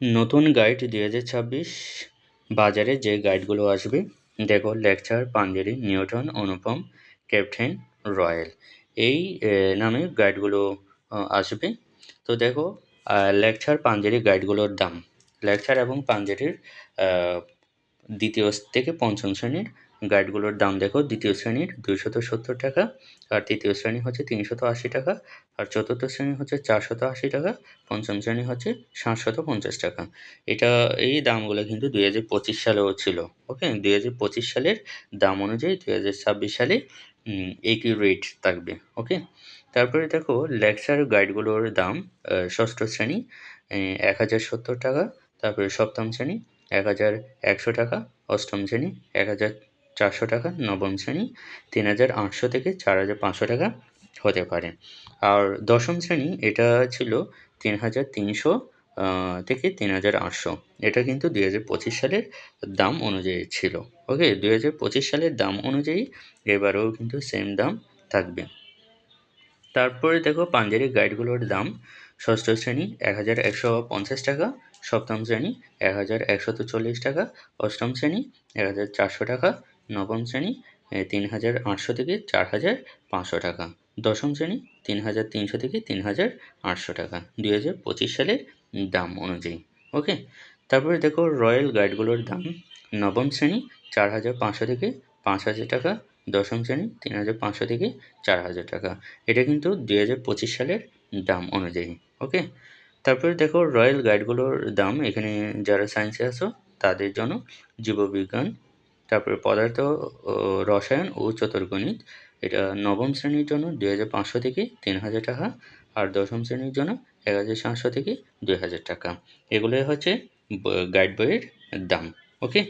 নতুন গাইড দু হাজার ছাব্বিশ বাজারে যে গাইডগুলো আসবে, দেখো Lecture Panjeree, Newton, Anupam Captain Royal এই নামে গাইডগুলো আসবে। তো দেখো লেকচার পাঞ্জেরি গাইডগুলোর দাম। লেকচার এবং পাঞ্জেরির দ্বিতীয় থেকে পঞ্চম শ্রেণির গাইডগুলোর দাম দেখো, দ্বিতীয় শ্রেণির দুইশত সত্তর টাকা, আর তৃতীয় শ্রেণি হচ্ছে তিনশত আশি টাকা, আর চতুর্থ শ্রেণি হচ্ছে চারশত আশি টাকা, পঞ্চম শ্রেণি হচ্ছে সাতশত পঞ্চাশ টাকা। এটা, এই দামগুলো কিন্তু দুই হাজার পঁচিশ সালেও ছিল, ওকে? দুই হাজার পঁচিশ সালের দাম অনুযায়ী দুই হাজার ছাব্বিশ সালে একই রেট থাকবে, ওকে? তারপরে দেখো লেকচার গাইডগুলোর দাম ষষ্ঠ শ্রেণি এক হাজার সত্তর টাকা, তারপরে সপ্তম শ্রেণি, এক হাজার একশো টাকা, অষ্টম শ্রেণি, এক হাজার চারশো টাকা, নবম শ্রেণি তিন হাজার আটশো থেকে চার হাজার পাঁচশো টাকা হতে পারে। আর দশম শ্রেণি এটা ছিল তিন হাজার তিনশো থেকে তিন হাজার আটশো। এটা কিন্তু দুই হাজার পঁচিশ সালের দাম অনুযায়ী ছিল। ওকে, দুই হাজার পঁচিশ সালের দাম অনুযায়ী এবারেও কিন্তু সেম দাম থাকবে। তারপরে দেখো পাঞ্জারি গাইডগুলোর দাম। ষষ্ঠ শ্রেণি এক হাজার একশো পঞ্চাশ টাকা, সপ্তম শ্রেণি এক হাজার একশত চল্লিশ টাকা, অষ্টম শ্রেণি এক হাজার চারশো টাকা নবম শ্রেণি তিন হাজার আটশো থেকে চার হাজার পাঁচশো টাকা। দশম শ্রেণি, তিন হাজার তিনশো থেকে তিন হাজার আটশো টাকা। দুই হাজার পঁচিশ সালের দাম অনুযায়ী। ওকে? তারপরে দেখো রয়্যাল গাইডগুলোর দাম। নবম শ্রেণি, চার হাজার পাঁচশো থেকে পাঁচ হাজার টাকা। দশম শ্রেণি, তিন হাজার পাঁচশো থেকে চার হাজার টাকা। এটা কিন্তু দুই হাজার পঁচিশ সালের দাম অনুযায়ী। ওকে? তারপরে দেখো রয়্যাল গাইডগুলোর দাম। এখানে যারা সায়েন্সে আসো তাদের জন্য জীববিজ্ঞান তারপরে পদার্থ রসায়ন ও চতুর্গণিত। এটা নবম শ্রেণির জন্য দুই হাজার পাঁচশো থেকে তিন হাজার টাকা আর দশম শ্রেণির জন্য এক হাজার সাতশো থেকে দুই হাজার টাকা। এগুলোই হচ্ছে গাইড বইয়ের দাম। ওকে